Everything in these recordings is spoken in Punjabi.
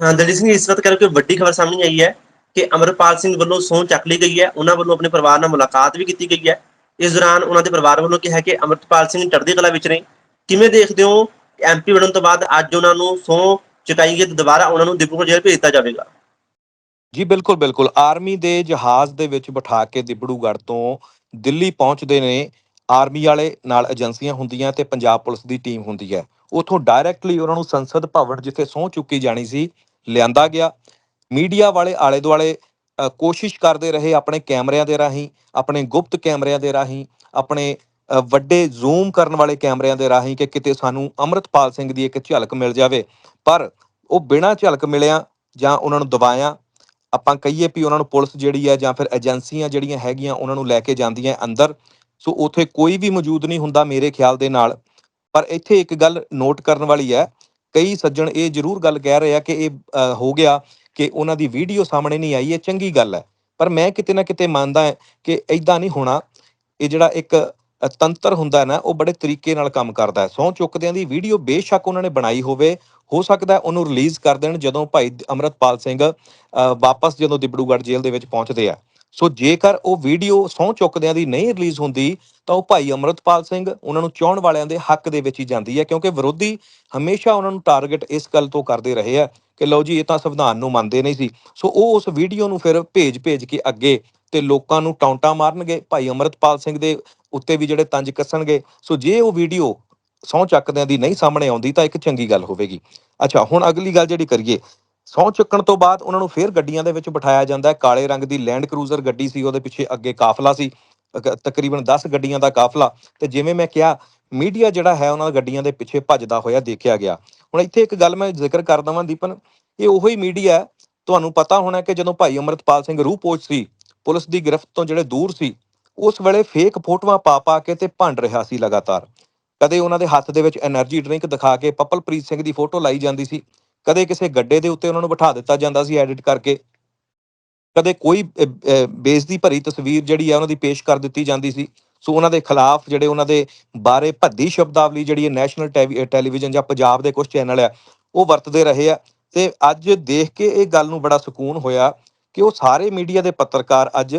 ਹਾਂ ਦਲਜੀਤ ਸਿੰਘ, ਇਸ ਵਕਤ ਕਰਕੇ ਵੱਡੀ ਖਬਰ ਸਾਹਮਣੇ ਆਈ ਹੈ ਕਿ ਅਮਰਪਾਲ ਸਿੰਘ ਵੱਲੋਂ ਸਹੁੰ ਚੱਕ ਲਈ ਗਈ ਹੈ। ਉਹਨਾਂ ਵੱਲੋਂ ਆਪਣੇ ਪਰਿਵਾਰ ਨਾਲ ਮੁਲਾਕਾਤ ਵੀ ਕੀਤੀ ਗਈ ਹੈ। ਇਸ ਦੌਰਾਨ ਉਹਨਾਂ ਦੇ ਪਰਿਵਾਰ ਵੱਲੋਂ ਕਿਹਾ ਕਿ ਅਮਰਪਾਲ ਸਿੰਘ ਚੜ੍ਹਦੀ ਕਲਾ ਵਿੱਚ ਨੇ। ਕਿਵੇਂ ਦੇਖਦੇ ਹੋ ਐਮਪੀ ਬਣਨ ਤੋਂ ਬਾਅਦ ਅੱਜ ਉਹਨਾਂ ਨੂੰ ਸਹੁੰ ਚੁਕਾਈ ਗਈ ਤੇ ਦੁਬਾਰਾ ਉਹਨਾਂ ਨੂੰ ਡਿਪਟੀ ਜੇਲ੍ਹ ਭੇਜ ਦਿੱਤਾ ਜਾਵੇਗਾ? ਜੀ, ਬਿਲਕੁਲ ਬਿਲਕੁਲ। ਆਰਮੀ ਦੇ ਜਹਾਜ਼ ਦੇ ਵਿੱਚ ਬਿਠਾ ਕੇ ਦਿਬੜੂਗੜ੍ਹ ਤੋਂ ਦਿੱਲੀ ਪਹੁੰਚਦੇ ਨੇ। ਆਰਮੀ ਵਾਲੇ ਨਾਲ ਏਜੰਸੀਆਂ ਹੁੰਦੀਆਂ ਤੇ ਪੰਜਾਬ ਪੁਲਿਸ ਦੀ ਟੀਮ ਹੁੰਦੀ ਹੈ। ਉਥੋਂ ਡਾਇਰੈਕਟਲੀ ਉਹਨਾਂ ਨੂੰ ਸੰਸਦ ਭਵਨ ਜਿੱਥੇ ਸਹੁੰ ਚੁੱਕੀ ਜਾਣੀ ਸੀ ਲਿਆਂਦਾ ਗਿਆ। ਮੀਡੀਆ ਵਾਲੇ ਆਲੇ ਦੁਆਲੇ ਕੋਸ਼ਿਸ਼ ਕਰਦੇ ਰਹੇ ਆਪਣੇ ਕੈਮਰਿਆਂ ਦੇ ਰਾਹੀਂ, ਆਪਣੇ ਗੁਪਤ ਕੈਮਰਿਆਂ ਦੇ ਰਾਹੀਂ, ਆਪਣੇ ਵੱਡੇ ਜ਼ੂਮ ਕਰਨ ਵਾਲੇ ਕੈਮਰਿਆਂ ਦੇ ਰਾਹੀਂ ਕਿ ਕਿਤੇ ਸਾਨੂੰ ਅੰਮ੍ਰਿਤਪਾਲ ਸਿੰਘ ਦੀ ਇੱਕ ਝਲਕ ਮਿਲ ਜਾਵੇ। ਪਰ ਉਹ ਬਿਨਾਂ ਝਲਕ ਮਿਲਿਆ ਜਾਂ ਉਹਨਾਂ ਨੂੰ ਦਬਾਇਆ, ਆਪਾਂ ਕਹੀਏ ਵੀ ਉਹਨਾਂ ਨੂੰ ਪੁਲਿਸ ਜਿਹੜੀ ਹੈ ਜਾਂ ਫਿਰ ਏਜੰਸੀਆਂ ਜਿਹੜੀਆਂ ਹੈਗੀਆਂ ਉਹਨਾਂ ਨੂੰ ਲੈ ਕੇ ਜਾਂਦੀਆਂ ਅੰਦਰ। ਸੋ ਉੱਥੇ ਕੋਈ ਵੀ ਮੌਜੂਦ ਨਹੀਂ ਹੁੰਦਾ ਮੇਰੇ ਖਿਆਲ ਦੇ ਨਾਲ। ਪਰ ਇੱਥੇ ਇੱਕ ਗੱਲ ਨੋਟ ਕਰਨ ਵਾਲੀ ਹੈ ਕਈ ਸੱਜਣ ਇਹ ਜ਼ਰੂਰ ਗੱਲ ਕਹਿ ਰਹੇ ਆ ਕਿ ਇਹ ਹੋ ਗਿਆ ਕਿ ਉਹਨਾਂ ਦੀ ਵੀਡੀਓ ਸਾਹਮਣੇ ਨਹੀਂ ਆਈ ਇਹ ਚੰਗੀ ਗੱਲ ਹੈ। ਪਰ ਮੈਂ ਕਿਤੇ ਨਾ ਕਿਤੇ ਮੰਨਦਾ ਕਿ ਐਦਾਂ ਨਹੀਂ ਹੋਣਾ। ਇਹ ਜਿਹੜਾ ਇੱਕ ਤੰਤਰ ਹੁੰਦਾ ਨਾ ਉਹ ਬੜੇ ਤਰੀਕੇ ਨਾਲ ਕੰਮ ਕਰਦਾ ਹੈ। ਸਹੁੰ ਚੁੱਕਦਿਆਂ ਦੀ ਵੀਡੀਓ ਬੇਸ਼ੱਕ ਉਹਨਾਂ ਨੇ ਬਣਾਈ ਹੋਵੇ ਹੋ ਸਕਦਾ ਉਹਨੂੰ ਰਿਲੀਜ਼ ਕਰ ਦੇਣ ਜਦੋਂ ਭਾਈ ਅਮਰਤਪਾਲ ਸਿੰਘ ਅ, ਵਾਪਸ ਜਦੋਂ ਦਿਬੜੂਗੜ੍ਹ ਜੇਲ੍ਹ ਦੇ ਵਿੱਚ ਪਹੁੰਚਦੇ ਆ। ਸੋ ਜੇਕਰ ਉਹ ਵੀਡੀਓ ਸਹੁੰ ਚੁੱਕਦਿਆਂ ਦੀ ਨਹੀਂ ਰਿਲੀਜ਼ ਹੁੰਦੀ, ਤਾਂ ਉਹ ਭਾਈ ਅਮਰਤਪਾਲ ਸਿੰਘ ਉਹਨਾਂ ਨੂੰ ਚਾਹਣ ਵਾਲਿਆਂ ਦੇ ਹੱਕ ਦੇ ਵਿੱਚ ਹੀ ਜਾਂਦੀ ਹੈ, ਕਿਉਂਕਿ ਵਿਰੋਧੀ ਹਮੇਸ਼ਾ ਉਹਨਾਂ ਨੂੰ ਟਾਰਗੇਟ ਇਸ ਗੱਲ ਤੋਂ ਕਰਦੇ ਰਹੇ ਆ ਕਿ ਲਓ ਜੀ, ਇਹ ਤਾਂ ਸੰਵਿਧਾਨ ਨੂੰ ਮੰਨਦੇ ਨਹੀਂ ਸੀ। ਸੋ ਉਹ ਉਸ ਵੀਡੀਓ ਨੂੰ ਫਿਰ ਭੇਜ-ਭੇਜ ਕੇ ਅੱਗੇ ਤੇ ਲੋਕਾਂ ਨੂੰ ਟੌਂਟਾ ਮਾਰਨਗੇ, ਭਾਈ ਅਮਰਤਪਾਲ ਸਿੰਘ ਦੇ ਉੱਤੇ ਵੀ ਜਿਹੜੇ ਤੰਜ ਕੱਸਣਗੇ। ਸੋ ਜੇ ਉਹ ਵੀਡੀਓ ਸਹੁੰ ਚੱਕਦਿਆਂ ਦੀ ਨਹੀਂ ਸਾਹਮਣੇ ਆਉਂਦੀ, ਤਾਂ ਇੱਕ ਚੰਗੀ ਗੱਲ ਹੋਵੇਗੀ। ਅੱਛਾ, ਹੁਣ ਅਗਲੀ ਗੱਲ ਜਿਹੜੀ ਕਰੀਏ ਸੌ ਚੱਕਣ ਤੋਂ ਬਾਅਦ ਉਹਨਾਂ ਨੂੰ ਫੇਰ ਗੱਡੀਆਂ ਦੇ ਵਿੱਚ ਬਿਠਾਇਆ ਜਾਂਦਾ ਹੈ। ਕਾਲੇ ਰੰਗ ਦੀ ਲੈਂਡ ਕਰੂਜ਼ਰ ਗੱਡੀ ਸੀ, ਉਹਦੇ ਪਿੱਛੇ ਅੱਗੇ ਕਾਫਲਾ ਸੀ। ਤਕਰੀਬਨ 10 ਗੱਡੀਆਂ ਦਾ ਕਾਫਲਾ। ਤੇ ਜਿਵੇਂ ਮੈਂ ਕਿਹਾ, ਮੀਡੀਆ ਜਿਹੜਾ ਹੈ ਉਹਨਾਂ ਗੱਡੀਆਂ ਦੇ ਪਿੱਛੇ ਭੱਜਦਾ ਹੋਇਆ ਦੇਖਿਆ ਗਿਆ। ਹੁਣ ਇੱਥੇ ਇੱਕ ਗੱਲ ਮੈਂ ਜ਼ਿਕਰ ਕਰ ਦਵਾਂ ਦੀਪਨ, ਇਹ ਉਹੀ ਮੀਡੀਆ ਹੈ। ਤੁਹਾਨੂੰ ਪਤਾ ਹੋਣਾ ਕਿ ਜਦੋਂ ਭਾਈ ਅਮਰਤਪਾਲ ਸਿੰਘ ਰੂਪੋਚ ਸੀ, ਪੁਲਿਸ ਦੀ ਗ੍ਰਿਫਤ ਤੋਂ ਜਿਹੜੇ ਦੂਰ ਸੀ, ਉਸ ਵੇਲੇ ਫੇਕ ਫੋਟੋਆਂ ਪਾ ਪਾ ਕੇ ਤੇ ਭੰਡ ਰਿਹਾ ਸੀ ਲਗਾਤਾਰ। ਕਦੇ ਉਹਨਾਂ ਦੇ ਹੱਥ ਦੇ ਵਿੱਚ એનર્ਜੀ ਡਰਿੰਕ ਦਿਖਾ ਕੇ ਪਪਲਪ੍ਰੀਤ ਸਿੰਘ ਦੀ ਫੋਟੋ ਲਾਈ ਜਾਂਦੀ ਸੀ। ਕਦੇ ਕਿਸੇ ਗੱਡੇ ਦੇ ਉੱਤੇ ਉਹਨਾਂ ਨੂੰ ਬਿਠਾ ਦਿੱਤਾ ਜਾਂਦਾ ਸੀ ਐਡਿਟ ਕਰਕੇ। ਕਦੇ ਕੋਈ ਅ, ਅ, ਬੇਇੱਜ਼ਤੀ ਭਰੀ ਤਸਵੀਰ ਜਿਹੜੀ ਹੈ ਉਹਨਾਂ ਦੀ ਪੇਸ਼ ਕਰ ਦਿੱਤੀ ਜਾਂਦੀ ਸੀ। ਸੋ ਉਹਨਾਂ ਦੇ ਖਿਲਾਫ ਜਿਹੜੇ ਉਹਨਾਂ ਦੇ ਬਾਰੇ ਭੱਦੀ ਸ਼ਬਦਾਵਲੀ ਜਿਹੜੀ ਹੈ ਨੈਸ਼ਨਲ ਟੈਲੀਵਿਜ਼ਨ ਜਾਂ ਪੰਜਾਬ ਦੇ ਕੁਝ ਚੈਨਲ ਆ ਉਹ ਵਰਤਦੇ ਰਹੇ ਆ। ਤੇ ਅੱਜ ਦੇਖ ਕੇ ਇਹ ਗੱਲ ਨੂੰ ਬੜਾ ਸਕੂਨ ਹੋਇਆ ਕਿ ਉਹ ਸਾਰੇ ਮੀਡੀਆ ਦੇ ਪੱਤਰਕਾਰ ਅੱਜ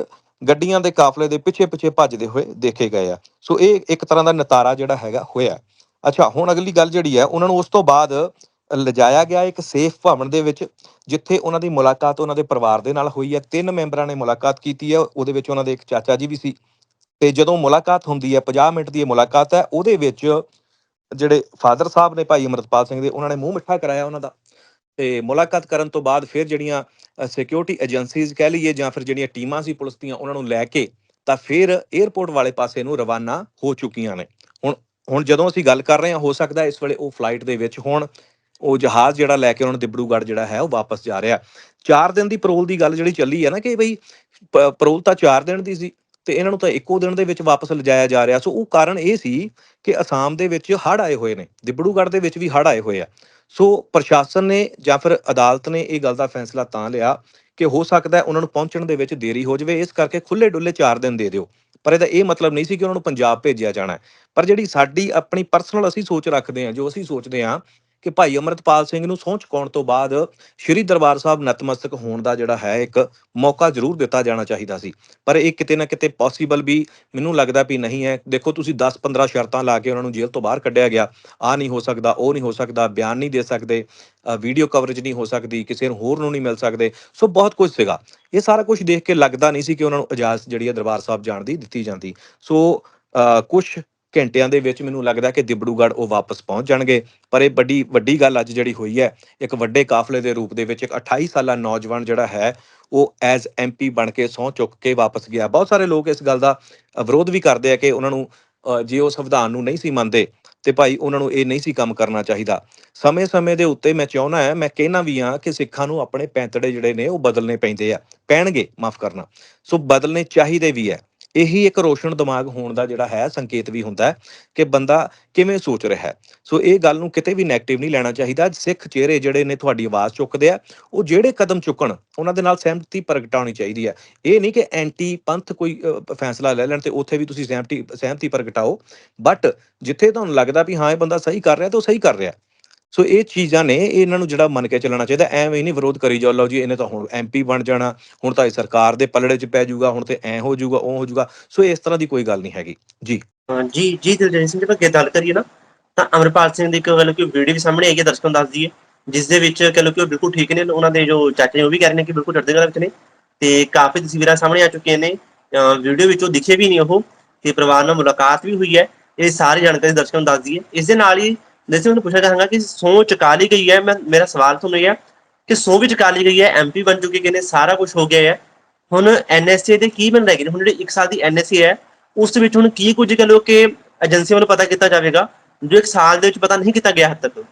ਗੱਡੀਆਂ ਦੇ ਕਾਫਲੇ ਦੇ ਪਿੱਛੇ ਪਿੱਛੇ ਭੱਜਦੇ ਹੋਏ ਦੇਖੇ ਗਏ ਆ। ਸੋ ਇਹ ਇੱਕ ਤਰ੍ਹਾਂ ਦਾ ਨਤਾਰਾ ਜਿਹੜਾ ਹੈਗਾ ਹੋਇਆ। ਅੱਛਾ ਹੁਣ ਅਗਲੀ ਗੱਲ ਜਿਹੜੀ ਹੈ ਉਹਨਾਂ ਨੂੰ ਉਸ ਤੋਂ ਬਾਅਦ ਲਿਜਾਇਆ ਗਿਆ ਇੱਕ ਸੇਫ ਭਵਨ ਦੇ ਵਿੱਚ, ਜਿੱਥੇ ਉਹਨਾਂ ਦੀ ਮੁਲਾਕਾਤ ਉਹਨਾਂ ਦੇ ਪਰਿਵਾਰ ਦੇ ਨਾਲ ਹੋਈ ਹੈ। ਤਿੰਨ ਮੈਂਬਰਾਂ ਨੇ ਮੁਲਾਕਾਤ ਕੀਤੀ ਹੈ, ਉਹਦੇ ਵਿੱਚ ਉਹਨਾਂ ਦੇ ਇੱਕ ਚਾਚਾ ਜੀ ਵੀ ਸੀ। ਤੇ ਜਦੋਂ ਮੁਲਾਕਾਤ ਹੁੰਦੀ ਹੈ 50 ਮਿੰਟ ਦੀ ਇਹ ਮੁਲਾਕਾਤ ਹੈ, ਉਹਦੇ ਵਿੱਚ ਜਿਹੜੇ ਫਾਦਰ ਸਾਹਿਬ ਨੇ ਭਾਈ ਅਮਰਤਪਾਲ ਸਿੰਘ ਦੇ, ਉਹਨਾਂ ਨੇ ਮੂੰਹ ਮਿੱਠਾ ਕਰਾਇਆ ਉਹਨਾਂ ਦਾ। ਤੇ ਮੁਲਾਕਾਤ ਕਰਨ ਤੋਂ ਬਾਅਦ ਫਿਰ ਜਿਹੜੀਆਂ ਸਿਕਿਉਰਿਟੀ ਏਜੰਸੀਜ਼ ਕਹਿ ਲਈਏ ਜਾਂ ਫਿਰ ਜਿਹੜੀਆਂ ਟੀਮਾਂ ਸੀ ਪੁਲਿਸ ਦੀਆਂ, ਉਹਨਾਂ ਨੂੰ ਲੈ ਕੇ ਤਾਂ ਫਿਰ 에ਅਰਪੋਰਟ ਵਾਲੇ ਪਾਸੇ ਨੂੰ ਰਵਾਨਾ ਹੋ ਚੁੱਕੀਆਂ ਨੇ। ਹੁਣ ਹੁਣ ਜਦੋਂ ਅਸੀਂ ਗੱਲ ਕਰ ਰਹੇ ਹਾਂ, ਹੋ ਸਕਦਾ ਇਸ ਵੇਲੇ ਉਹ ਫਲਾਈਟ ਦੇ ਵਿੱਚ ਹੋਣ। ਉਹ ਜਹਾਜ਼ ਜਿਹੜਾ ਲੈ ਕੇ ਉਹਨਾਂ ਨੂੰ ਦਿਬੜੂਗੜ੍ਹ ਜਿਹੜਾ ਹੈ, ਉਹ ਵਾਪਸ ਜਾ ਰਿਹਾ। 4 ਦਿਨ ਦੀ ਪਰੋਲ ਦੀ ਗੱਲ ਜਿਹੜੀ ਚੱਲੀ ਹੈ ਨਾ ਕਿ ਬਈ ਪਰੋਲ ਤਾਂ 4 ਦਿਨ ਦੀ ਸੀ ਤੇ ਇਹਨਾਂ ਨੂੰ ਤਾਂ ਇੱਕੋ ਦਿਨ ਦੇ ਵਿੱਚ ਵਾਪਸ ਲਿਜਾਇਆ ਜਾ ਰਿਹਾ। ਸੋ ਉਹ ਕਾਰਨ ਇਹ ਸੀ ਕਿ ਅਸਾਮ ਦੇ ਵਿੱਚ ਹੜ੍ਹ ਆਏ ਹੋਏ ਨੇ ਦਿਬੜੂਗੜ੍ਹ ਦੇ ਵਿੱਚ ਵੀ ਹੜ੍ਹ ਆਏ ਹੋਏ ਆ। ਸੋ ਪ੍ਰਸ਼ਾਸਨ ਨੇ ਜਾਂ ਫਿਰ ਅਦਾਲਤ ਨੇ ਇਹ ਗੱਲ ਦਾ ਫੈਸਲਾ ਤਾਂ ਲਿਆ ਕਿ ਹੋ ਸਕਦਾ ਉਹਨਾਂ ਨੂੰ ਪਹੁੰਚਣ ਦੇ ਵਿੱਚ ਦੇਰੀ ਹੋ ਜਾਵੇ, ਇਸ ਕਰਕੇ ਖੁੱਲੇ ਡੁੱਲੇ 4 ਦਿਨ ਦੇ ਦਿਓ। ਪਰ ਇਹਦਾ ਇਹ ਮਤਲਬ ਨਹੀਂ ਸੀ ਕਿ ਉਹਨਾਂ ਨੂੰ ਪੰਜਾਬ ਭੇਜਿਆ ਜਾਣਾ ਪਰ ਜਿਹੜੀ ਸਾਡੀ ਆਪਣੀ ਪਰਸਨਲ ਅਸੀਂ ਸੋਚ ਰੱਖਦੇ ਹਾਂ, ਜੋ ਅਸੀਂ ਸੋਚਦੇ ਹਾਂ ਕਿ ਭਾਈ ਅਮਰਤਪਾਲ ਸਿੰਘ ਨੂੰ ਸਹੁੰ ਚੁਕਾਉਣ ਤੋਂ ਬਾਅਦ ਸ਼੍ਰੀ ਦਰਬਾਰ ਸਾਹਿਬ ਨਤਮਸਤਕ ਹੋਣ ਦਾ ਜਿਹੜਾ ਹੈ ਇੱਕ ਮੌਕਾ ਜ਼ਰੂਰ ਦਿੱਤਾ ਜਾਣਾ ਚਾਹੀਦਾ ਸੀ। ਪਰ ਇਹ ਕਿਤੇ ਨਾ ਕਿਤੇ ਪੋਸੀਬਲ ਵੀ ਮੈਨੂੰ ਲੱਗਦਾ ਵੀ ਨਹੀਂ ਹੈ। ਦੇਖੋ ਤੁਸੀਂ 10-15 ਸ਼ਰਤਾਂ ਲਾ ਕੇ ਉਹਨਾਂ ਨੂੰ ਜੇਲ੍ਹ ਤੋਂ ਬਾਹਰ ਕੱਢਿਆ ਗਿਆ। ਆ ਨਹੀਂ ਹੋ ਸਕਦਾ, ਉਹ ਨਹੀਂ ਹੋ ਸਕਦਾ, ਬਿਆਨ ਨਹੀਂ ਦੇ ਸਕਦੇ ਵੀਡੀਓ ਕਵਰੇਜ ਨਹੀਂ ਹੋ ਸਕਦੀ, ਕਿਸੇ ਨੂੰ ਹੋਰ ਨੂੰ ਨਹੀਂ ਮਿਲ ਸਕਦੇ। ਸੋ ਬਹੁਤ ਕੁਝ ਸੀਗਾ। ਇਹ ਸਾਰਾ ਕੁਝ ਦੇਖ ਕੇ ਲੱਗਦਾ ਨਹੀਂ ਸੀ ਕਿ ਉਹਨਾਂ ਨੂੰ ਇਜਾਜ਼ਤ ਜਿਹੜੀ ਹੈ ਦਰਬਾਰ ਸਾਹਿਬ ਜਾਣ ਦੀ ਦਿੱਤੀ ਜਾਂਦੀ। ਸੋ ਕੁਝ ਘੰਟਿਆਂ ਦੇ ਵਿੱਚ ਮੈਨੂੰ ਲੱਗਦਾ ਕਿ ਦਿਬੜੂਗੜ੍ਹ ਉਹ ਵਾਪਸ ਪਹੁੰਚ ਜਾਣਗੇ। ਪਰ ਇਹ ਵੱਡੀ ਵੱਡੀ ਗੱਲ ਅੱਜ ਜਿਹੜੀ ਹੋਈ ਹੈ, ਇੱਕ ਵੱਡੇ ਕਾਫਲੇ ਦੇ ਰੂਪ ਦੇ ਵਿੱਚ ਇੱਕ 28 ਸਾਲਾ ਨੌਜਵਾਨ ਜਿਹੜਾ ਹੈ, ਉਹ ਐਜ਼ ਐਮਪੀ ਬਣ ਕੇ ਸਹੁੰ ਚੁੱਕ ਕੇ ਵਾਪਸ ਗਿਆ। ਬਹੁਤ ਸਾਰੇ ਲੋਕ ਇਸ ਗੱਲ ਦਾ ਵਿਰੋਧ ਵੀ ਕਰਦੇ ਆ ਕਿ ਉਹਨਾਂ ਨੂੰ ਜੇ ਉਹ ਸੰਵਿਧਾਨ ਨੂੰ ਨਹੀਂ ਸੀ ਮੰਨਦੇ, ਤੇ ਭਾਈ ਉਹਨਾਂ ਨੂੰ ਇਹ ਨਹੀਂ ਸੀ ਕੰਮ ਕਰਨਾ ਚਾਹੀਦਾ। ਸਮੇਂ-ਸਮੇਂ ਦੇ ਉੱਤੇ ਮੈਂ ਚਾਹੁੰਦਾ ਹਾਂ, ਮੈਂ ਕਹਿਣਾ ਵੀ ਹਾਂ ਕਿ ਸਿੱਖਾਂ ਨੂੰ ਆਪਣੇ ਪੈਂਤੜੇ ਜਿਹੜੇ ਨੇ ਉਹ ਬਦਲਨੇ ਪੈਂਦੇ ਆ, ਪੈਣਗੇ, ਮਾਫ ਕਰਨਾ। ਸੋ ਬਦਲਨੇ ਚਾਹੀਦੇ ਵੀ ਹੈ। ਇਹੀ ਇੱਕ ਰੋਸ਼ਨ ਦਿਮਾਗ ਹੋਣ ਦਾ ਜਿਹੜਾ ਹੈ, ਸੰਕੇਤ ਵੀ ਹੁੰਦਾ ਕਿ ਬੰਦਾ ਕਿਵੇਂ ਸੋਚ ਰਿਹਾ ਹੈ। ਸੋ ਇਹ ਗੱਲ ਨੂੰ ਕਿਤੇ ਵੀ 네ਗੇਟਿਵ ਨਹੀਂ ਲੈਣਾ ਚਾਹੀਦਾ। ਸਿੱਖ ਚਿਹਰੇ ਜਿਹੜੇ ਨੇ ਤੁਹਾਡੀ ਆਵਾਜ਼ ਚੁੱਕਦੇ ਆ, ਉਹ ਜਿਹੜੇ ਕਦਮ ਚੁੱਕਣ, ਉਹਨਾਂ ਦੇ ਨਾਲ ਸਹਿਮਤੀ ਪ੍ਰਗਟਾਉਣੀ ਚਾਹੀਦੀ ਹੈ। ਇਹ ਨਹੀਂ ਕਿ ਐਂਟੀ ਪੰਥ ਕੋਈ ਫੈਸਲਾ ਲੈ ਲੈਣ ਤੇ ਉੱਥੇ ਵੀ ਤੁਸੀਂ ਸਹਿਮਤੀ ਸਹਿਮਤੀ ਪ੍ਰਗਟਾਓ। ਬਟ ਜਿੱਥੇ ਤੁਹਾਨੂੰ ਲੱਗਦਾ ਵੀ ਹਾਂ, ਇਹ ਬੰਦਾ ਸਹੀ ਕਰ ਰਿਹਾ ਤਾਂ ਉਹ ਸਹੀ ਕਰ ਰਿਹਾ। ਸੋ ਇਹ ਚੀਜ਼ਾਂ ਨੇ ਇਹਨਾਂ ਨੂੰ ਜਿਹੜਾ ਮੰਨ ਕੇ ਚੱਲਣਾ ਚਾਹੀਦਾ, ਐਵੇਂ ਨਹੀਂ ਵਿਰੋਧ ਕਰੀ ਜਾਓ, ਲਓ ਜੀ, ਇਹਨੇ ਤਾਂ ਹੁਣ ਐਮਪੀ ਬਣ ਜਾਣਾ, ਹੁਣ ਤਾਂ ਇਹ ਸਰਕਾਰ ਦੇ ਪਲੜੇ 'ਚ ਪੈ ਜਾਊਗਾ, ਹੁਣ ਤੇ ਐ ਹੋ ਜਾਊਗਾ, ਉਹ ਹੋ ਜਾਊਗਾ। ਸੋ ਇਸ ਤਰ੍ਹਾਂ ਦੀ ਕੋਈ ਗੱਲ ਨਹੀਂ ਹੈਗੀ। ਜੀ। ਜੀ ਜੀ, ਦਿਲਜੀਤ ਸਿੰਘ ਜੀ ਆਪਾਂ ਗੱਲ ਕਰੀਏ ਨਾ, ਤਾਂ ਅਮਰਪਾਲ ਸਿੰਘ ਦੀ ਇੱਕ ਗੱਲ ਕਿ ਵੀਡੀਓ ਵੀ ਸਾਹਮਣੇ ਆਈ ਹੈ, ਦਰਸ਼ਕਾਂ ਨੂੰ ਦੱਸ ਦਈਏ, ਜਿਸ ਦੇ ਵਿੱਚ ਕਹ ਲਓ ਕਿ ਉਹ ਬਿਲਕੁਲ ਠੀਕ ਨੇ, ਉਹਨਾਂ ਦੇ ਜੋ ਚਾਚੇ ਨੇ ਉਹ ਵੀ ਕਹਿ ਰਹੇ ਨੇ ਕਿ ਬਿਲਕੁਲ ਚੜ੍ਹਦੀ ਕਲਾ ਵਿੱਚ ਨੇ, ਤੇ ਕਾਫੀ ਤਸਵੀਰਾਂ ਸਾਹਮਣੇ ਆ ਚੁੱਕੀਆਂ ਨੇ ਵੀਡੀਓ ਵਿੱਚ ਉਹ ਦਿਖੇ ਵੀ ਨਹੀਂ ਉਹ, ਤੇ ਪਰਿਵਾਰ ਨਾਲ ਮੁਲਾਕਾਤ ਵੀ ਹੋਈ ਹੈ, ਇਹ ਸਾਰੀ ਜਾਣਕਾਰੀ ਦਰਸ਼ਕਾਂ ਨੂੰ ਦੱਸ ਦਈਏ। ਇਸ ਦੇ ਨਾਲ ਹੀ ਦੱਸੋ ਮੈਨੂੰ ਪੁੱਛਣਾ ਚਾਹਾਂਗਾ ਕਿ ਸੌ ਚੁਕਾ ਲਈ ਗਈ ਹੈ। ਮੈਂ, ਮੇਰਾ ਸਵਾਲ ਤੁਹਾਨੂੰ ਇਹ ਹੈ ਕਿ ਸੌ ਵੀ ਚੁਕਾ ਲਈ ਗਈ ਹੈ ਐਮਪੀ ਬਣ ਚੁੱਕੇ ਗਏ ਨੇ, ਸਾਰਾ ਕੁਝ ਹੋ ਗਿਆ ਹੈ। ਹੁਣ ਐਨਐਸਏ ਦੇ ਕੀ ਬਣ ਰਹਿ ਗਏ ਨੇ ਹੁਣ ਜਿਹੜੀ 1 ਸਾਲ ਦੀ ਐਨਐਸਏ ਹੈ, ਉਸ ਵਿੱਚ ਹੁਣ ਕੀ ਕੁਝ ਕਹ ਲਓ ਕਿ ਏਜੰਸੀ ਵੱਲੋਂ ਪਤਾ ਕੀਤਾ ਜਾਵੇਗਾ, ਜੋ ਇੱਕ ਸਾਲ ਦੇ ਵਿੱਚ ਪਤਾ ਨਹੀਂ ਕੀਤਾ ਗਿਆ ਹੱਦ ਤੱਕ?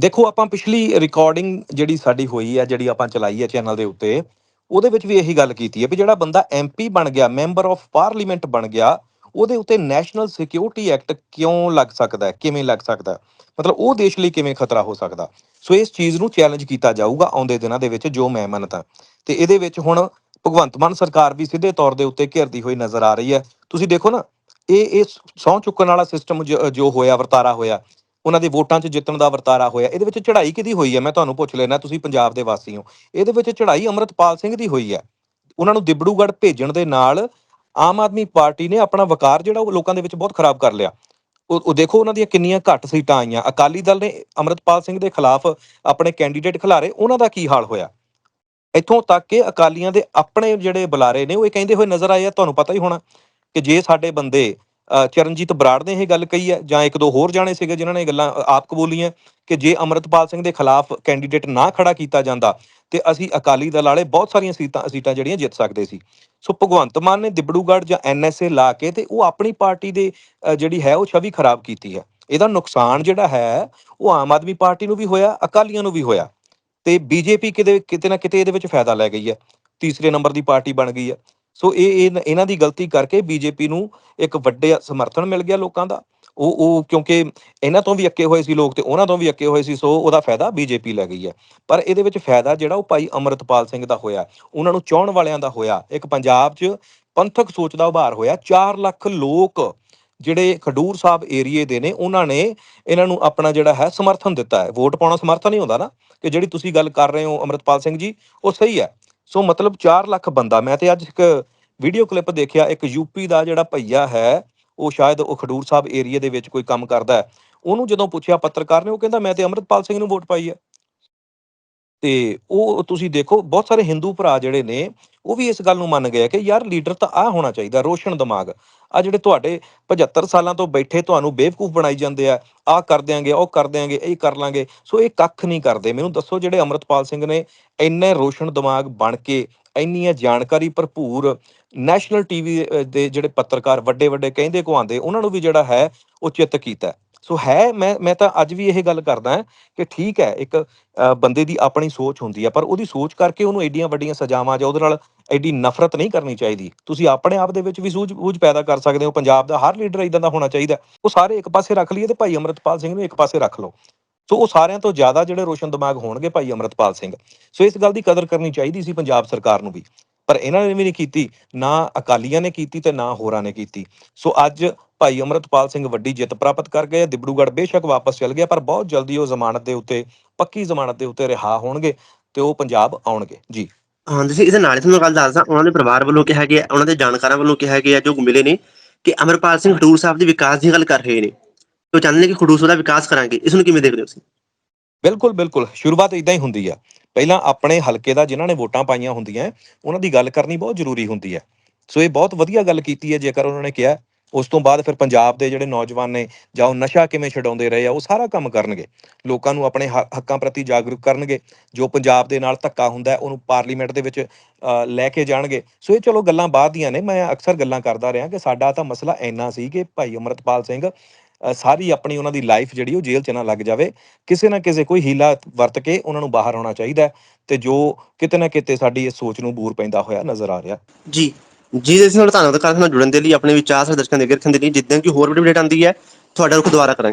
ਦੇਖੋ, ਆਪਾਂ ਪਿਛਲੀ ਰਿਕਾਰਡਿੰਗ ਜਿਹੜੀ ਸਾਡੀ ਹੋਈ ਹੈ, ਜਿਹੜੀ ਆਪਾਂ ਚਲਾਈ ਹੈ ਚੈਨਲ ਦੇ ਉੱਤੇ, ਉਹਦੇ ਵਿੱਚ ਵੀ ਇਹੀ ਗੱਲ ਕੀਤੀ ਹੈ ਵੀ ਜਿਹੜਾ ਬੰਦਾ ਐਮਪੀ ਬਣ ਗਿਆ, ਮੈਂਬਰ ਆਫ ਪਾਰਲੀਮੈਂਟ ਬਣ ਗਿਆ ਉਹਦੇ ਉੱਤੇ ਨੈਸ਼ਨਲ ਸਿਕਿਉਰਿਟੀ ਐਕਟ ਕਿਉਂ ਲੱਗ ਸਕਦਾ ਹੈ? ਕਿਵੇਂ ਲੱਗ ਸਕਦਾ ਮਤਲਬ ਉਹ ਦੇਸ਼ ਲਈ ਕਿਵੇਂ ਖਤਰਾ ਹੋ ਸਕਦਾ? ਸੋ ਇਸ ਚੀਜ਼ ਨੂੰ ਚੈਲੰਜ ਕੀਤਾ ਜਾਊਗਾ ਆਉਂਦੇ ਦਿਨਾਂ ਦੇ ਵਿੱਚ ਜੋ ਮੈਂ ਮੰਨਦਾ। ਤੇ ਇਹਦੇ ਵਿੱਚ ਹੁਣ ਭਗਵੰਤ ਮਾਨ ਸਰਕਾਰ ਵੀ ਸਿੱਧੇ ਤੌਰ ਦੇ ਉੱਤੇ ਘਿਰਦੀ ਹੋਈ ਨਜ਼ਰ ਆ ਰਹੀ ਹੈ। ਤੁਸੀਂ ਦੇਖੋ ਨਾ, ਇਹ ਇਹ ਸਹੁੰ ਚੁੱਕਣ ਵਾਲਾ ਸਿਸਟਮ ਜੋ ਹੋਇਆ, ਵਰਤਾਰਾ ਹੋਇਆ, ਉਹਨਾਂ ਦੇ ਵੋਟਾਂ 'ਚ ਜਿੱਤਣ ਦਾ ਵਰਤਾਰਾ ਹੋਇਆ, ਇਹਦੇ ਵਿੱਚ ਚੜ੍ਹਾਈ ਕਿਹਦੀ ਹੋਈ ਹੈ? ਮੈਂ ਤੁਹਾਨੂੰ ਪੁੱਛ ਲੈਣਾ ਤੁਸੀਂ ਪੰਜਾਬ ਦੇ ਵਾਸੀ ਹੋ। ਇਹਦੇ ਵਿੱਚ ਚੜ੍ਹਾਈ ਅਮਰਤਪਾਲ ਸਿੰਘ ਦੀ ਹੋਈ ਹੈ। ਉਹਨਾਂ ਨੂੰ ਦਿਬੜੂਗੜ੍ਹ ਭੇਜਣ ਦੇ ਨਾਲ ਆਮ ਆਦਮੀ ਪਾਰਟੀ ਨੇ ਆਪਣਾ ਵਕਾਰ ਜਿਹੜਾ ਉਹ ਲੋਕਾਂ ਦੇ ਵਿੱਚ ਬਹੁਤ ਖਰਾਬ ਕਰ ਲਿਆ। ਉਹ ਦੇਖੋ ਉਹਨਾਂ ਦੀਆਂ ਕਿੰਨੀਆਂ ਘੱਟ ਸੀਟਾਂ ਆਈਆਂ। ਅਕਾਲੀ ਦਲ ਨੇ ਅਮਰਤਪਾਲ ਸਿੰਘ ਦੇ ਖਿਲਾਫ ਆਪਣੇ ਕੈਂਡੀਡੇਟ ਖਿਲਾਰੇ, ਉਹਨਾਂ ਦਾ ਕੀ ਹਾਲ ਹੋਇਆ? ਇੱਥੋਂ ਤੱਕ ਕਿ ਅਕਾਲੀਆਂ ਦੇ ਆਪਣੇ ਜਿਹੜੇ ਬੁਲਾਰੇ ਨੇ, ਉਹ ਇਹ ਕਹਿੰਦੇ ਹੋਏ ਨਜ਼ਰ ਆਏ ਆ, ਤੁਹਾਨੂੰ ਪਤਾ ਹੀ ਹੋਣਾ ਕਿ ਜੇ ਸਾਡੇ ਬੰਦੇ ਚਰਨਜੀਤ ਬਰਾੜ ਨੇ ਇਹ ਗੱਲ ਕਹੀ ਹੈ ਜਾਂ ਇੱਕ ਦੋ ਹੋਰ ਜਾਣੇ ਸੀਗੇ ਜਿਨ੍ਹਾਂ ਨੇ ਇਹ ਗੱਲਾਂ ਆਪ ਕਬੂਲੀਆਂ ਕਿ ਜੇ ਅਮਰਤਪਾਲ ਸਿੰਘ ਦੇ ਖਿਲਾਫ ਕੈਂਡੀਡੇਟ ਨਾ ਖੜਾ ਕੀਤਾ ਜਾਂਦਾ ਤੇ ਅਸੀਂ ਅਕਾਲੀ ਦਲ ਵਾਲੇ ਬਹੁਤ ਸਾਰੀਆਂ ਸੀਟਾਂ ਸੀਟਾਂ ਜਿਹੜੀਆਂ ਜਿੱਤ ਸਕਦੇ ਸੀ। ਸੋ ਭਗਵੰਤ ਮਾਨ ਨੇ ਦਿਬੜੂਗੜ੍ਹ ਜਾਂ ਐਨਐਸਏ ਲਾ ਕੇ ਤੇ ਉਹ ਆਪਣੀ ਪਾਰਟੀ ਦੇ ਜਿਹੜੀ ਹੈ ਉਹ ਛਵੀ ਖਰਾਬ ਕੀਤੀ ਹੈ। ਇਹਦਾ ਨੁਕਸਾਨ ਜਿਹੜਾ ਹੈ ਉਹ ਆਮ ਆਦਮੀ ਪਾਰਟੀ ਨੂੰ ਵੀ ਹੋਇਆ, ਅਕਾਲੀਆਂ ਨੂੰ ਵੀ ਹੋਇਆ ਤੇ ਬੀਜੇਪੀ ਕਿਤੇ ਕਿਤੇ ਨਾ ਕਿਤੇ ਇਹਦੇ ਵਿੱਚ ਫਾਇਦਾ ਲੈ ਗਈ ਹੈ। ਤੀਸਰੇ ਨੰਬਰ ਦੀ ਪਾਰਟੀ ਬਣ ਗਈ ਹੈ। ਸੋ ਇਹ ਇਹਨਾਂ ਦੀ ਗਲਤੀ ਕਰਕੇ ਬੀਜੇਪੀ ਨੂੰ ਇੱਕ ਵੱਡੇ ਸਮਰਥਨ ਮਿਲ ਗਿਆ ਲੋਕਾਂ ਦਾ। ਉਹ ਉਹ ਕਿਉਂਕਿ ਇਹਨਾਂ ਤੋਂ ਵੀ ਅੱਕੇ ਹੋਏ ਸੀ ਲੋਕ ਤੇ ਉਹਨਾਂ ਤੋਂ ਵੀ ਅੱਕੇ ਹੋਏ ਸੀ, ਸੋ ਉਹਦਾ ਫਾਇਦਾ ਬੀਜੇਪੀ ਲੈ ਗਈ ਹੈ। ਪਰ ਇਹਦੇ ਵਿੱਚ ਫਾਇਦਾ ਜਿਹੜਾ ਉਹ ਭਾਈ ਅਮਰਤਪਾਲ ਸਿੰਘ ਦਾ ਹੋਇਆ। ਉਹਨਾਂ ਨੂੰ ਚਾਹਣ ਵਾਲਿਆਂ ਦਾ ਹੋਇਆ। ਇੱਕ ਪੰਜਾਬ 'ਚ ਪੰਥਕ ਸੋਚ ਦਾ ਉਭਾਰ ਹੋਇਆ। 4 ਲੱਖ ਲੋਕ ਜਿਹੜੇ ਖਡੂਰ ਸਾਹਿਬ ਏਰੀਏ ਦੇ ਨੇ, ਉਹਨਾਂ ਨੇ ਇਹਨਾਂ ਨੂੰ ਆਪਣਾ ਜਿਹੜਾ ਹੈ ਸਮਰਥਨ ਦਿੱਤਾ ਹੈ। ਵੋਟ ਪਾਉਣਾ ਸਮਰਥਨ ਹੀ ਹੁੰਦਾ ਨਾ ਕਿ ਜਿਹੜੀ ਤੁਸੀਂ ਗੱਲ ਕਰ ਰਹੇ ਹੋ ਅਮਰਤਪਾਲ ਸਿੰਘ ਜੀ, ਉਹ ਸਹੀ ਹੈ। ਸੋ ਮਤਲਬ 4 ਲੱਖ ਬੰਦਾ, ਮੈਂ ਤੇ ਅੱਜ ਇੱਕ ਵੀਡੀਓ ਕਲਿੱਪ ਦੇਖਿਆ, ਇੱਕ ਯੂਪੀ ਦਾ ਜਿਹੜਾ ਭਈਆ ਹੈ, ਉਹ ਸ਼ਾਇਦ ਉਹ ਖਡੂਰ ਸਾਹਿਬ ਏਰੀਆ ਦੇ ਵਿੱਚ ਕੋਈ ਕੰਮ ਕਰਦਾ ਹੈ। ਉਹਨੂੰ ਜਦੋਂ ਪੁੱਛਿਆ ਪੱਤਰਕਾਰ ਨੇ, ਉਹ ਕਹਿੰਦਾ, ਮੈਂ ਤੇ ਅਮਰਤਪਾਲ ਸਿੰਘ ਨੂੰ ਵੋਟ ਪਾਈ ਹੈ। ਤੇ ਉਹ, ਤੁਸੀਂ ਦੇਖੋ, ਬਹੁਤ ਸਾਰੇ ਹਿੰਦੂ ਭਰਾ ਜਿਹੜੇ ਨੇ ਉਹ ਵੀ ਇਸ ਗੱਲ ਨੂੰ ਮੰਨ ਗਏ ਕਿ ਯਾਰ ਲੀਡਰ ਤਾਂ ਆ ਹੋਣਾ ਚਾਹੀਦਾ, ਰੋਸ਼ਨ ਦਿਮਾਗ। ਆ ਜਿਹੜੇ ਤੁਹਾਡੇ 75 ਸਾਲਾਂ ਤੋਂ ਬੈਠੇ ਤੁਹਾਨੂੰ ਬੇਵਕੂਫ ਬਣਾਈ ਜਾਂਦੇ ਆ ਆ ਕਰ ਦਿਆਂਗੇ, ਉਹ ਕਰ ਦਿਆਂਗੇ, ਇਹ ਕਰ ਲਾਂਗੇ, ਸੋ ਇਹ ਕੱਖ ਨਹੀਂ ਕਰਦੇ। ਮੈਨੂੰ ਦੱਸੋ ਜਿਹੜੇ ਅਮਰਤਪਾਲ ਸਿੰਘ ਨੇ ਇੰਨੇ ਰੋਸ਼ਨ ਦਿਮਾਗ ਬਣ ਕੇ ਇੰਨੀਆਂ ਜਾਣਕਾਰੀ ਭਰਪੂਰ ਨੈਸ਼ਨਲ ਟੀਵੀ ਦੇ ਜਿਹੜੇ ਪੱਤਰਕਾਰ ਵੱਡੇ ਵੱਡੇ ਕਹਿੰਦੇ ਕੋ ਆਂਦੇ ਉਹਨਾਂ ਨੂੰ ਵੀ ਜਿਹੜਾ ਹੈ ਉਹ ਚਿੱਤ ਕੀਤਾ। ਸੋ ਹੈ, ਮੈਂ ਮੈਂ ਤਾਂ ਅੱਜ ਵੀ ਇਹ ਗੱਲ ਕਰਦਾ ਹਾਂ ਕਿ ਠੀਕ ਹੈ, ਇੱਕ ਬੰਦੇ ਦੀ ਆਪਣੀ ਸੋਚ ਹੁੰਦੀ ਹੈ, ਪਰ ਉਹਦੀ ਸੋਚ ਕਰਕੇ ਉਹਨੂੰ ਐਡੀਆਂ ਵੱਡੀਆਂ ਸਜ਼ਾਵਾਂ ਜਾਂ ਉਹਦੇ ਨਾਲ ਐਡੀ ਨਫ਼ਰਤ ਨਹੀਂ ਕਰਨੀ ਚਾਹੀਦੀ। ਤੁਸੀਂ ਆਪਣੇ ਆਪ ਦੇ ਵਿੱਚ ਵੀ ਸੂਝ, ਬੂਝ ਪੈਦਾ ਕਰ ਸਕਦੇ ਹੋ, ਪੰਜਾਬ ਦਾ ਹਰ ਲੀਡਰ ਇਦਾਂ ਦਾ ਹੋਣਾ ਚਾਹੀਦਾ ਉਹ ਸਾਰੇ ਇੱਕ ਪਾਸੇ ਰੱਖ ਲਈਏ ਤੇ ਭਾਈ ਅਮਰਤਪਾਲ ਸਿੰਘ ਨੂੰ ਇੱਕ ਪਾਸੇ ਰੱਖ ਲਓ। ਸੋ ਉਹ ਸਾਰਿਆਂ ਤੋਂ ਜ਼ਿਆਦਾ ਜਿਹੜੇ ਰੋਸ਼ਨ ਦਿਮਾਗ ਹੋਣਗੇ ਭਾਈ ਅਮਰਤਪਾਲ ਸਿੰਘ। ਸੋ ਇਸ ਗੱਲ ਦੀ ਕਦਰ ਕਰਨੀ ਚਾਹੀਦੀ ਸੀ ਪੰਜਾਬ ਸਰਕਾਰ ਨੂੰ ਵੀ। ਪਰ ਇਹਨਾਂ ਨੇ ਵੀ ਨਹੀਂ ਕੀਤੀ ਨਾ ਅਕਾਲੀਆਂ ਨੇ ਕੀਤੀ ਤੇ ਨਾ ਹੋਰਾਂ ਨੇ ਕੀਤੀ। ਸੋ ਅੱਜ ਭਾਈ ਅਮਰਤਪਾਲ ਸਿੰਘ ਵੱਡੀ ਜਿੱਤ ਪ੍ਰਾਪਤ ਕਰ ਗਏ ਆ। ਦਿਬੜੂਗੜ੍ਹ ਬੇਸ਼ੱਕ ਵਾਪਸ ਚਲ ਗਿਆ ਪਰ ਬਹੁਤ ਜਲਦੀ ਉਹ ਜ਼ਮਾਨਤ ਦੇ ਉੱਤੇ ਪੱਕੀ ਜ਼ਮਾਨਤ ਦੇ ਉੱਤੇ ਰਿਹਾ ਹੋਣਗੇ ਤੇ ਉਹ ਪੰਜਾਬ ਆਉਣਗੇ। ਜੀ। ਹਾਂ ਤੁਸੀਂ ਇਹਦੇ ਨਾਲ ਹੀ ਤੁਹਾਨੂੰ ਗੱਲ ਦੱਸਦਾ ਉਹਨਾਂ ਦੇ ਪਰਿਵਾਰ ਵੱਲੋਂ ਕਿਹਾ ਗਿਆ ਉਹਨਾਂ ਦੇ ਜਾਣਕਾਰਾਂ ਵੱਲੋਂ ਕਿਹਾ ਗਿਆ ਜੋ ਮਿਲੇ ਨੇ ਕਿ ਅਮਰਪਾਲ ਸਿੰਘ ਖਡੂਰ ਸਾਹਿਬ ਦੇ ਵਿਕਾਸ ਦੀ ਗੱਲ ਕਰ ਰਹੇ ਨੇ। ਉਹ ਚਾਹੁੰਦੇ ਨੇ ਕਿ ਖਡੂਰ ਸਾਹਿਬ ਦਾ ਵਿਕਾਸ ਕਰਾਂਗੇ। ਇਸ ਨੂੰ ਕਿਵੇਂ ਦੇਖਦੇ ਹੋ ਤੁਸੀਂ? ਬਿਲਕੁਲ ਬਿਲਕੁਲ। ਸ਼ੁਰੂਆਤ ਇਦਾਂ ਹੀ ਹੁੰਦੀ ਆ। ਪਹਿਲਾਂ ਆਪਣੇ ਹਲਕੇ ਦਾ ਜਿਨ੍ਹਾਂ ਨੇ ਵੋਟਾਂ ਪਾਈਆਂ ਹੁੰਦੀਆਂ, ਉਹਨਾਂ ਦੀ ਗੱਲ ਕਰਨੀ ਬਹੁਤ ਜ਼ਰੂਰੀ ਹੁੰਦੀ ਹੈ। ਸੋ ਇਹ ਬਹੁਤ ਵਧੀਆ ਗੱਲ ਕੀਤੀ ਹੈ, ਜੇਕਰ ਉਹਨਾਂ ਨੇ ਕਿਹਾ, ਉਸ ਤੋਂ ਬਾਅਦ ਫਿਰ ਪੰਜਾਬ ਦੇ ਜਿਹੜੇ ਨੌਜਵਾਨ ਨੇ ਜਾਂ ਉਹ ਨਸ਼ਾ ਕਿਵੇਂ ਛਡਾਉਂਦੇ ਰਹੇ ਆ, ਉਹ ਸਾਰਾ ਕੰਮ ਕਰਨਗੇ। ਲੋਕਾਂ ਨੂੰ ਆਪਣੇ ਹ- ਹੱਕਾਂ ਪ੍ਰਤੀ ਜਾਗਰੂਕ ਕਰਨਗੇ। ਜੋ ਪੰਜਾਬ ਦੇ ਨਾਲ ਧੱਕਾ ਹੁੰਦਾ, ਉਹਨੂੰ ਪਾਰਲੀਮੈਂਟ ਦੇ ਵਿੱਚ ਲੈ ਕੇ ਜਾਣਗੇ। ਸੋ ਇਹ ਚਲੋ ਗੱਲਾਂ ਬਾਅਦ ਦੀਆਂ ਨੇ, ਮੈਂ ਅਕਸਰ ਗੱਲਾਂ ਕਰਦਾ ਰਿਹਾ ਕਿ ਸਾਡਾ ਤਾਂ ਮਸਲਾ ਇੰਨਾ ਸੀ ਕਿ ਭਾਈ ਅਮਰਤਪਾਲ ਸਿੰਘ ਸਾਰੀ ਆਪਣੀ ਉਹਨਾਂ ਦੀ ਲਾਈਫ ਜਿਹੜੀ ਉਹ ਜੇਲ੍ਹ 'ਚ ਨਾ ਲੱਗ ਜਾਵੇ। ਕਿਸੇ ਨਾ ਕਿਸੇ ਕੋਈ ਹੀਲਾ ਵਰਤ ਕੇ ਉਹਨਾਂ ਨੂੰ ਬਾਹਰ ਆਉਣਾ ਚਾਹੀਦਾ ਹੈ ਤੇ ਜੋ ਕਿਤੇ ਨਾ ਕਿਤੇ ਸਾਡੀ ਇਸ ਸੋਚ ਨੂੰ ਬੂਰ ਪੈਂਦਾ ਹੋਇਆ ਨਜ਼ਰ ਆ ਰਿਹਾ। ਜੀ। ਜੀ ਦੇ ਨਾਲ ਧੰਨਵਾਦ ਕਰਦੇ ਹਾਂ ਜੁੜਨ ਦੇ ਲਈ, ਆਪਣੇ ਵਿਚਾਰ, ਸਾਡੇ ਦਰਸ਼ਕਾਂ ਦੇ ਅੱਗੇ ਰੱਖਣ ਦੇ ਲਈ। ਜਿੱਦਾਂ ਕਿ ਹੋਰ ਵੀ ਅਪਡੇਟ ਆਉਂਦੀ ਹੈ, ਤੁਹਾਡਾ ਰੁਖ ਦੁਬਾਰਾ ਕਰਾਂਗੇ।